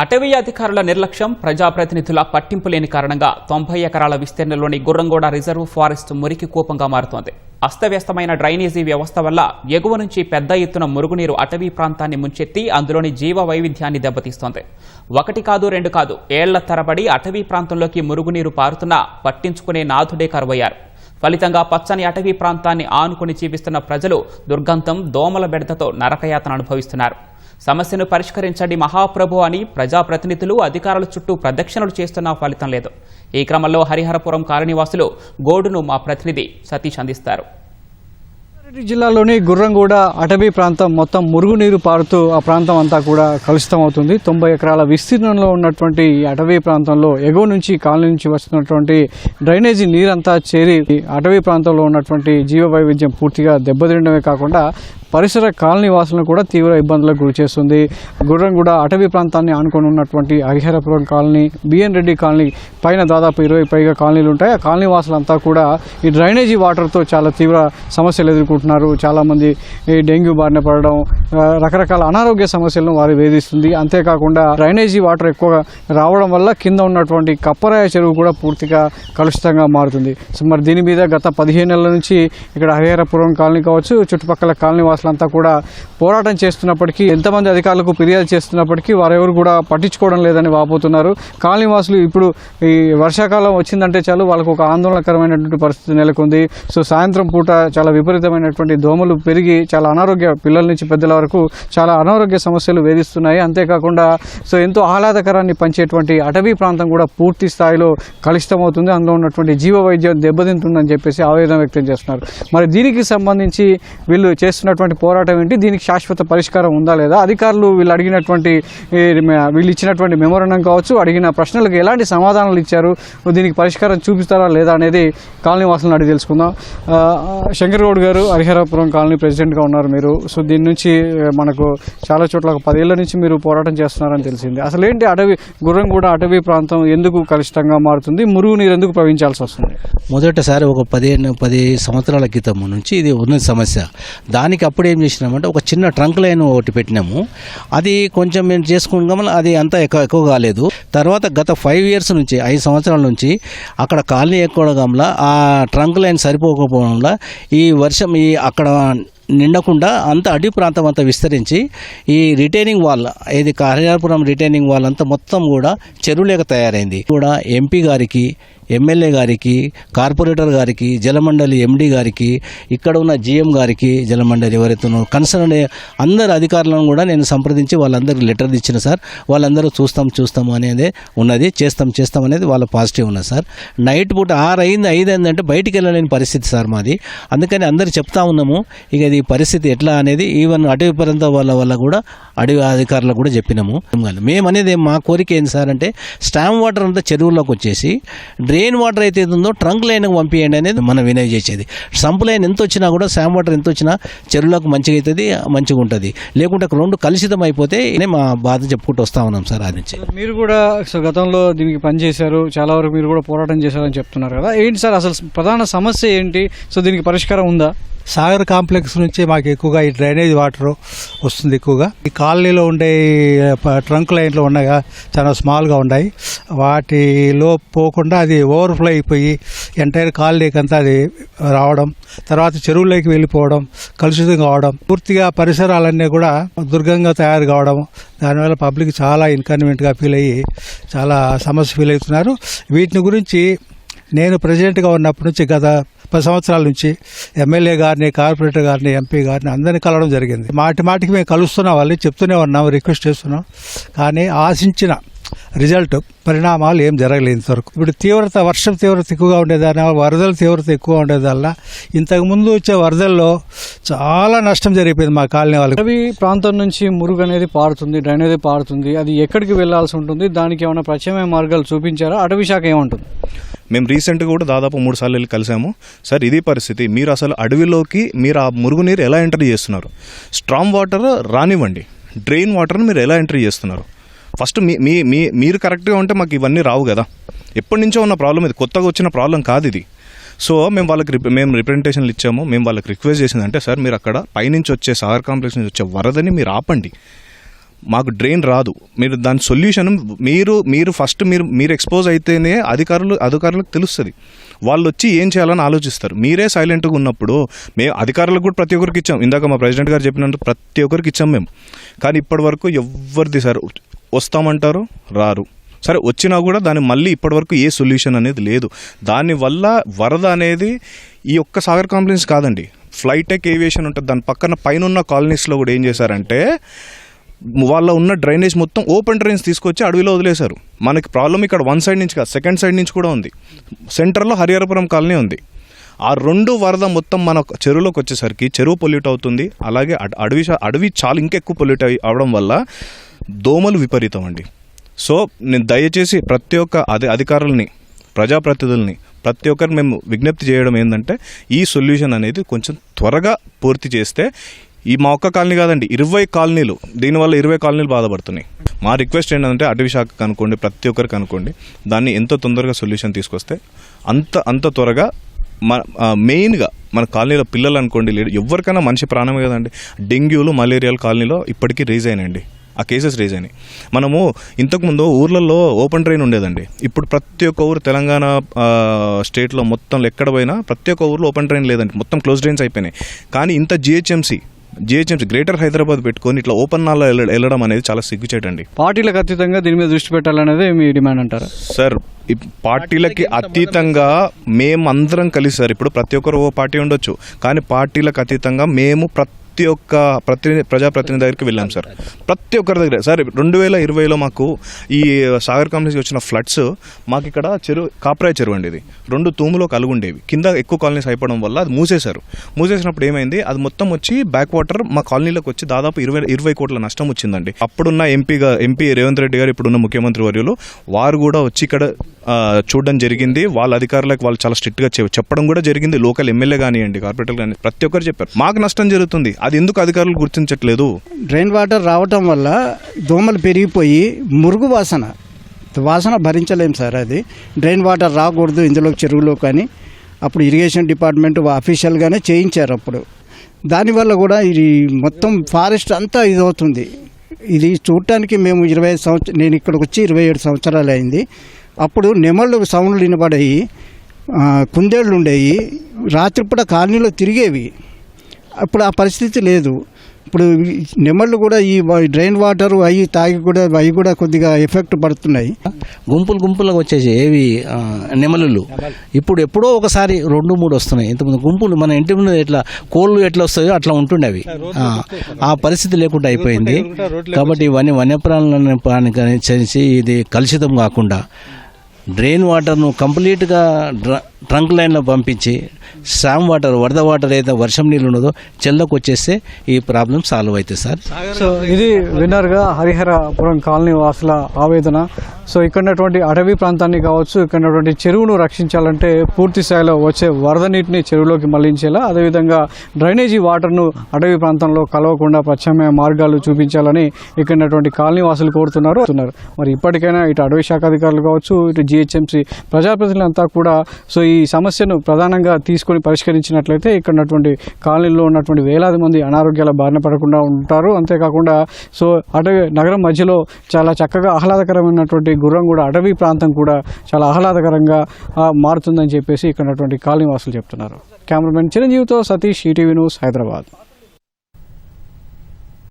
అటవీ అధికారుల నిర్లక్ష్యం ప్రజాప్రతినిధుల పట్టింపు లేని కారణంగా తొంభై ఎకరాల విస్తీర్ణంలోని గుర్రంగూడ రిజర్వ్ ఫారెస్ట్ మురికి కూపంగా మారుతోంది. అస్తవ్యస్తమైన డ్రైనేజీ వ్యవస్థ వల్ల ఎగువ నుంచి పెద్ద ఎత్తున మురుగునీరు అటవీ ప్రాంతాన్ని ముంచెత్తి అందులోని జీవ వైవిధ్యాన్ని దెబ్బతీస్తోంది. ఒకటి కాదు రెండు కాదు ఏళ్ళ తరబడి అటవీ ప్రాంతంలోకి మురుగునీరు పారుతున్నా పట్టించుకునే నాథుడే కరువయ్యారు. ఫలితంగా పచ్చని అటవీ ప్రాంతాన్ని ఆనుకుని జీవిస్తున్న ప్రజలు దుర్గంధం దోమల బెడతతో నరకయాతన అనుభవిస్తున్నారు. సమస్యను పరిష్కరించండి మహాప్రభు అని ప్రజాప్రతినిధులు అధికారుల చుట్టూ ప్రదక్షిణలు చేస్తున్నా ఫలితం లేదు. ఈ క్రమంలో హరిహరపురం కాలనీవాసులు గోడును మా ప్రతినిధి సతీష్ అందిస్తారు. రంగారెడ్డి జిల్లాలోని గుర్రంగూడ అటవీ ప్రాంతం మొత్తం మురుగునీరు పారుతూ ఆ ప్రాంతం అంతా కూడా కలుషితం అవుతుంది తొంభై ఎకరాల విస్తీర్ణంలో ఉన్నటువంటి ఈ అటవీ ప్రాంతంలో ఎగువ నుంచి కాలనీ నుంచి వస్తున్నటువంటి డ్రైనేజీ నీరంతా చేరి అటవీ ప్రాంతంలో ఉన్నటువంటి జీవ వైవిధ్యం పూర్తిగా దెబ్బతినడమే కాకుండా పరిసర కాలనీ వాసులను కూడా తీవ్ర ఇబ్బందులకు గురి చేస్తుంది. గుర్రంగూడ అటవీ ప్రాంతాన్ని ఆనుకొని ఉన్నటువంటి Hariharapuram colony BN Reddy colony పైన దాదాపు ఇరవై పైగా కాలనీలు ఉంటాయి. ఆ కాలనీ వాసులంతా కూడా ఈ డ్రైనేజీ వాటర్తో చాలా తీవ్ర సమస్యలు ఎదుర్కొంటున్నారు. చాలామంది ఈ డెంగ్యూ బారిన పడడం రకరకాల అనారోగ్య సమస్యలను వారు వేధిస్తుంది. అంతేకాకుండా డ్రైనేజీ వాటర్ ఎక్కువగా రావడం వల్ల కింద ఉన్నటువంటి కప్పరాయ చెరువు కూడా పూర్తిగా కలుషితంగా మారుతుంది. సో మరి దీని మీద గత పదిహేను నెలల నుంచి ఇక్కడ హరిహరపురం కాలనీ కావచ్చు చుట్టుపక్కల కాలనీ వాసులంతా కూడా పోరాటం చేస్తున్నప్పటికీ ఎంతమంది అధికారులకు ఫిర్యాదు చేస్తున్నప్పటికీ వారెవరు కూడా పట్టించుకోవడం లేదని వాపోతున్నారు. కాలనీ వాసులు ఇప్పుడు ఈ వర్షాకాలం వచ్చిందంటే చాలు వాళ్ళకు ఒక ఆందోళనకరమైనటువంటి పరిస్థితి నెలకొంది. సో సాయంత్రం పూట చాలా విపరీతమైన విపరీతమైనటువంటి దోమలు పెరిగి చాలా అనారోగ్య పిల్లల నుంచి పెద్దల వరకు చాలా అనారోగ్య సమస్యలు వేధిస్తున్నాయి. అంతేకాకుండా సో ఎంతో ఆహ్లాదకరాన్ని పంచేటువంటి అటవీ ప్రాంతం కూడా పూర్తి స్థాయిలో కలుషితమవుతుంది. అందులో ఉన్నటువంటి జీవ వైద్యం దెబ్బతింటుందని చెప్పేసి ఆవేదన వ్యక్తం చేస్తున్నారు. మరి దీనికి సంబంధించి వీళ్ళు చేస్తున్నటువంటి పోరాటం ఏంటి? దీనికి శాశ్వత పరిష్కారం ఉందా లేదా? అధికారులు వీళ్ళు అడిగినటువంటి వీళ్ళు ఇచ్చినటువంటి మెమోరండం కావచ్చు అడిగిన ప్రశ్నలకు ఎలాంటి సమాధానాలు ఇచ్చారు? దీనికి పరిష్కారం చూపిస్తారా లేదా అనేది కాలనీ వాసులను అడిగి తెలుసుకుందాం. శంకర్ గౌడ్ గారు హరిహరపురం కాలనీ ప్రెసిడెంట్గా ఉన్నారు మీరు. సో దీని నుంచి మనకు చాలా చోట్ల ఒక పదేళ్ళ నుంచి మీరు పోరాటం చేస్తున్నారని తెలిసింది. అసలు ఏంటి అటవీ గుర్రం కూడా అటవీ ప్రాంతం ఎందుకు కలుషితంగా మారుతుంది? మురుగు నీరు ఎందుకు ప్రవహించాల్సి వస్తుంది? మొదటిసారి ఒక పదిహేను పది సంవత్సరాల క్రితం నుంచి ఇది ఉన్న సమస్య. దానికి అప్పుడు ఏం చేసినామంటే ఒక చిన్న ట్రంక్ లైన్ ఒకటి పెట్టినాము. అది కొంచెం మేము చేసుకుంటాం అది అంతా ఎక్కువ ఎక్కువ కాలేదు. తర్వాత గత ఫైవ్ ఇయర్స్ నుంచి ఐదు సంవత్సరాల నుంచి అక్కడ కాలనీ ఎక్కువడంలో ఆ ట్రంక్ లైన్ సరిపోకపోవడం వల్ల ఈ వర్షం ఈ అక్కడ నిండకుండా అంత అడవి ప్రాంతం అంతా విస్తరించి ఈ రిటైనింగ్ వాల్ ఇది కార్యాపురం రిటైనింగ్ వాల్ అంతా మొత్తం కూడా చెరువులేక తయారైంది. కూడా ఎంపీ గారికి ఎమ్మెల్యే గారికి కార్పొరేటర్ గారికి జలమండలి ఎండి గారికి ఇక్కడ ఉన్న జిఎం గారికి జలమండలి ఎవరైతే ఉన్నారో కన్సర్న్ అందరు అధికారులను కూడా నేను సంప్రదించి వాళ్ళందరికీ లెటర్ ఇచ్చిన సార్. వాళ్ళందరూ చూస్తాం చూస్తాం అనేది ఉన్నది చేస్తాం చేస్తాం అనేది వాళ్ళ పాజిటివ్ ఉన్నది సార్. నైట్ పూట ఆరు అయింది ఐదు అయింది అంటే బయటికి వెళ్ళలేని పరిస్థితి సార్ మాది. అందుకని అందరు చెప్తా ఉన్నాము ఇక అనేది పరిస్థితి ఎట్లా అనేది ఈవెన్ అటవీ ప్రాంతం వాళ్ళ వల్ల కూడా అడవి అధికారులకు కూడా చెప్పినాము. మేము అనేది మా కోరిక ఏంటి సార్ అంటే స్టామ్ వాటర్ అంతా చెరువుల్లోకి వచ్చేసి డ్రైన్ వాటర్ అయితే ఉందో ట్రంక్ లైన్ పంపించండి అనేది మనం వినయ్ చేసేది. సంప్ లైన్ ఎంత వచ్చినా కూడా స్టామ్ వాటర్ ఎంత వచ్చినా చెరువులకు మంచిగా అవుతుంది మంచిగా ఉంటుంది. లేకుంటే రెండు కలుషితం అయిపోతే మా బాధ చెప్పుకుంటూ వస్తా ఉన్నాం సార్ అది నుంచి. మీరు కూడా సో గతంలో దీనికి పనిచేశారు చాలా వరకు మీరు కూడా పోరాటం చేశారని చెప్తున్నారు కదా. ఏంటి సార్ అసలు ప్రధాన సమస్య ఏంటి? సో దీనికి పరిష్కారం ఉందా? సాగర్ కాంప్లెక్స్ నుంచి మాకు ఎక్కువగా ఈ డ్రైనేజ్ వాటర్ వస్తుంది ఎక్కువగా. ఈ కాలనీలో ఉండే ట్రంక్ లైన్లు ఉన్నాయి చాలా స్మాల్గా ఉన్నాయి. వాటిలో పోకుండా అది ఓవర్ఫ్లో అయిపోయి ఎంటైర్ కాలనీకి అంతా అది రావడం తర్వాత చెరువులోకి వెళ్ళిపోవడం కలుషితం కావడం పూర్తిగా పరిసరాలన్నీ కూడా దుర్గంగా తయారు కావడం దానివల్ల పబ్లిక్ చాలా ఇన్కన్వీనియంట్గా ఫీల్ అయ్యి చాలా సమస్య ఫీల్ అవుతున్నారు. వీటిని గురించి నేను ప్రెసిడెంట్గా ఉన్నప్పటి నుంచి గత పది సంవత్సరాల నుంచి ఎమ్మెల్యే గారిని కార్పొరేటర్ గారిని ఎంపీ గారిని అందరినీ కలవడం జరిగింది. మాటి మాటికి మేము కలుస్తున్నాం వాళ్ళని చెప్తూనే ఉన్నాం రిక్వెస్ట్ చేస్తున్నాం. కానీ ఆశించిన రిజల్ట్ పరిణామాలు ఏం జరగలేదు ఇంతవరకు. ఇప్పుడు తీవ్రత వర్షం తీవ్రత ఎక్కువగా ఉండేదాని వరదల తీవ్రత ఎక్కువ ఉండేదల్ల ఇంతకుముందు వచ్చే వరదల్లో చాలా నష్టం జరిగిపోయింది మా కాలనీ వాళ్ళకి. అవి ప్రాంతం నుంచి మురుగు అనేది పారుతుంది డ్రైనేది పారుతుంది అది ఎక్కడికి వెళ్ళాల్సి ఉంటుంది దానికి ఏమైనా ప్రత్యామ్నాయ మార్గాలు చూపించారా? అటవీ శాఖ ఏమంటుంది? మేము రీసెంట్గా కూడా దాదాపు మూడు సార్లు వెళ్ళి కలిసాము. సార్ ఇది పరిస్థితి. మీరు అసలు అడవిలోకి మీరు ఆ మురుగునీరు ఎలా ఎంటర్ చేస్తున్నారు? స్ట్రాంగ్ వాటర్ రానివ్వండి. డ్రైన్ వాటర్ని మీరు ఎలా ఎంటర్ చేస్తున్నారు? ఫస్ట్ మీ మీ మీ మీరు కరెక్ట్గా ఉంటే మాకు ఇవన్నీ రావు కదా. ఎప్పటి నుంచో ఉన్న ప్రాబ్లం ఇది. కొత్తగా వచ్చిన ప్రాబ్లం కాదు ఇది. సో మేము వాళ్ళకి మేము రిప్రజెంటేషన్లు ఇచ్చాము. మేము వాళ్ళకి రిక్వెస్ట్ చేసిందంటే సార్ మీరు అక్కడ పైనుంచి వచ్చే సాగర్ కాంప్లెక్స్ నుంచి వచ్చే వరదని మీరు ఆపండి. మాకు డ్రైన్ రాదు. మీరు దాని సొల్యూషన్ మీరు మీరు ఫస్ట్ మీరు మీరు ఎక్స్పోజ్ అయితేనే అధికారులు అధికారులకు తెలుస్తుంది. వాళ్ళు వచ్చి ఏం చేయాలని ఆలోచిస్తారు. మీరే సైలెంట్గా ఉన్నప్పుడు మేము అధికారులకు కూడా ప్రతి ఒక్కరికి ఇచ్చాం. ఇందాక మా ప్రెసిడెంట్ గారు చెప్పినట్టు ప్రతి ఒక్కరికి ఇచ్చాం మేము. కానీ ఇప్పటి వరకు ఎవరిది సార్ వస్తామంటారు? రారు. సరే వచ్చినా కూడా దాని మళ్ళీ ఇప్పటివరకు ఏ సొల్యూషన్ అనేది లేదు. దానివల్ల వరద అనేది ఈ ఒక్క సాగర్ కాంప్లెక్స్ కాదండి. ఫ్లైటెక్ ఏవియేషన్ ఉంటుంది. దాని పక్కన పైన ఉన్న కాలనీస్లో కూడా ఏం చేశారంటే వాళ్ళ ఉన్న డ్రైనేజ్ మొత్తం ఓపెన్ డ్రైన్స్ తీసుకొచ్చి అడవిలో వదిలేశారు. మనకి ప్రాబ్లం ఇక్కడ వన్ సైడ్ నుంచి కాదు సెకండ్ సైడ్ నుంచి కూడా ఉంది. సెంటర్లో హరిహరపురం కాలనీ ఉంది. ఆ రెండు వరద మొత్తం మన చెరువులోకి వచ్చేసరికి చెరువు పొల్యూట్ అవుతుంది. అలాగే అడవి అడవి చాలా ఇంకెక్కువ పొల్యూట్ అయి అవడం వల్ల దోమలు విపరీతం అండి. సో నేను దయచేసి ప్రతి ఒక్క అదే అధికారులని ప్రజాప్రతినిధుల్ని ప్రతి ఒక్కరిని మేము విజ్ఞప్తి చేయడం ఏంటంటే ఈ సొల్యూషన్ అనేది కొంచెం త్వరగా పూర్తి చేస్తే ఈ మా ఒక్క కాలనీ కాదండి ఇరవై కాలనీలు. దీనివల్ల ఇరవై కాలనీలు బాధపడుతున్నాయి. మా రిక్వెస్ట్ ఏంటంటే అటవీ శాఖ కనుక్కోండి ప్రతి ఒక్కరికి కనుక్కోండి. దాన్ని ఎంత తొందరగా సొల్యూషన్ తీసుకొస్తే అంత అంత త్వరగా మన మెయిన్గా మన కాలనీలో పిల్లలు అనుకోండి లేడు ఎవరికైనా మనిషి ప్రాణమే కదండి. డెంగ్యూలు మలేరియాలు కాలనీలో ఇప్పటికీ రేజ్ అయినాయండి. ఆ కేసెస్ రేజ్ అయినాయి. మనము ఇంతకుముందు ఊర్లలో ఓపెన్ ట్రైన్ ఉండేదండి. ఇప్పుడు ప్రతి ఒక్క ఊరు తెలంగాణ స్టేట్లో మొత్తం ఎక్కడ పోయినా ప్రతి ఒక్క ఊర్లో ఓపెన్ ట్రైన్ లేదండి. మొత్తం క్లోజ్ ట్రైన్స్ అయిపోయినాయి. కానీ ఇంత జిహెచ్ఎంసీ జిహెచ్ఎంసీ గ్రేటర్ హైదరాబాద్ పెట్టుకొని ఇట్లా ఓపెన్ వెళ్ళ- వెళ్ళడం అనేది చాలా సిగ్గుచేటండి. పార్టీలకు అతీతంగా దీని మీద దృష్టి పెట్టాలనేది మీ డిమాండ్ అంటారా? సార్ ఈ పార్టీలకి అతీతంగా మేమందరం కలిసి సార్ ఇప్పుడు ప్రతి ఒక్కరు ఓ పార్టీ ఉండొచ్చు. కానీ పార్టీలకు అతీతంగా మేము ప్రతి ప్రతి ఒక్క ప్రతి ప్రజాప్రతినిధి దగ్గరికి వెళ్ళాం సార్. ప్రతి ఒక్కరి దగ్గర. సార్ రెండు వేల ఇరవైలో మాకు ఈ సాగర్ కాలనీస్కి వచ్చిన ఫ్లడ్స్ మాకు ఇక్కడ చెరువు కాపరాయ చెరువు అండి ఇది. రెండు తూములో కలుగుండేవి కింద ఎక్కువ కాలనీస్ అయిపోవడం వల్ల అది మూసేశారు. మూసేసినప్పుడు ఏమైంది? అది మొత్తం వచ్చి బ్యాక్ వాటర్ మా కాలనీలోకి వచ్చి దాదాపు ఇరవై ఇరవై కోట్ల నష్టం వచ్చిందండి. అప్పుడున్న ఎంపీగా ఎంపీ రేవంత్ రెడ్డి గారు ఇప్పుడున్న ముఖ్యమంత్రి వర్యులు వారు కూడా వచ్చి ఇక్కడ చూడడం జరిగింది. వాళ్ళ అధికారులకు వాళ్ళు చాలా స్ట్రిక్ట్గా చెప్పడం కూడా జరిగింది. లోకల్ ఎమ్మెల్యే కానివ్వండి కార్పొరేటర్ కానీ ప్రతి ఒక్కరు చెప్పారు. మాకు నష్టం జరుగుతుంది. అది ఎందుకు అధికారులు గుర్తించట్లేదు? డ్రైన్ వాటర్ రావటం వల్ల దోమలు పెరిగిపోయి మురుగు వాసన వాసన భరించలేం సార్ అది. డ్రైన్ వాటర్ రాకూడదు ఇందులో చెరువులో కానీ. అప్పుడు ఇరిగేషన్ డిపార్ట్మెంట్ అఫీషియల్గానే చేయించారు అప్పుడు. దానివల్ల కూడా ఇది మొత్తం ఫారెస్ట్ అంతా ఇది అవుతుంది ఇది చూడటానికి మేము ఇరవై ఐదు సంవత్సరం నేను ఇక్కడికి వచ్చి ఇరవై ఏడు సంవత్సరాలు అయింది. అప్పుడు నెమళ్ళు సౌండ్లు వినబడాయి కుందేళ్ళు ఉండేవి రాత్రిపూట కాలనీలో తిరిగేవి. అప్పుడు ఆ పరిస్థితి లేదు. ఇప్పుడు నెమళ్ళు కూడా ఈ డ్రైన్ వాటర్ అవి తాగి కూడా అవి కూడా కొద్దిగా ఎఫెక్ట్ పడుతున్నాయి. గుంపులు గుంపులుగా వచ్చేసి ఏవి నెమలులు ఇప్పుడు ఎప్పుడో ఒకసారి రెండు మూడు వస్తున్నాయి. ఇంతకుముందు గుంపులు మన ఇంటి ముందు ఎట్లా కోళ్ళు ఎట్లా వస్తాయో అట్లా ఉంటుండే అవి. ఆ, ఆ పరిస్థితి లేకుండా అయిపోయింది. కాబట్టి ఇవన్నీ వన్యప్రాణులను చేసి ఇది కలుషితం కాకుండా డ్రైన్ వాటర్ను కంప్లీట్గా డ్ర ట్రంక్ లైన్లో పంపించి శామ్ వాటర్ వరద వాటర్ ఏదైతే వర్షం నీళ్ళు ఉన్నదో చెల్లకు వచ్చేస్తే ఈ ప్రాబ్లం సాల్వ్ అవుతుంది సార్ సో ఇది విన్నర్గా హరిహరపురం కాలనీ వాసుల ఆవేదన సో ఇక్కడటువంటి అటవీ ప్రాంతాన్ని కావచ్చు ఇక్కడటువంటి చెరువును రక్షించాలంటే పూర్తి స్థాయిలో వచ్చే వరద నీటిని చెరువులోకి మళ్ళించేలా అదేవిధంగా డ్రైనేజీ వాటర్ను అటవీ ప్రాంతంలో కలవకుండా ప్రత్యామ్నాయ మార్గాలు చూపించాలని ఇక్కడటువంటి కాలనీ వాసులు కోరుతున్నారు కోరుతున్నారు. మరి ఇప్పటికైనా ఇటు అటవీ శాఖ అధికారులు కావచ్చు ఇటు జిహెచ్ఎంసీ ప్రజాప్రతినిధులంతా కూడా సో ఈ ఈ సమస్యను ప్రధానంగా తీసుకొని పరిష్కరించినట్లయితే ఇక్కడ ఉన్నటువంటి కాలనీలో ఉన్నటువంటి వేలాది మంది అనారోగ్యాల బారిన పడకుండా ఉంటారు. అంతేకాకుండా సో అటవీ నగరం మధ్యలో చాలా చక్కగా ఆహ్లాదకరమైనటువంటి గుర్రం కూడా అటవీ ప్రాంతం కూడా చాలా ఆహ్లాదకరంగా మారుతుందని చెప్పేసి ఇక్కడ ఉన్నటువంటి కాలనీ వాసులు చెప్తున్నారు. కెమెరామెన్ చిరంజీవితో సతీష్ ఈటీవీ న్యూస్ హైదరాబాద్.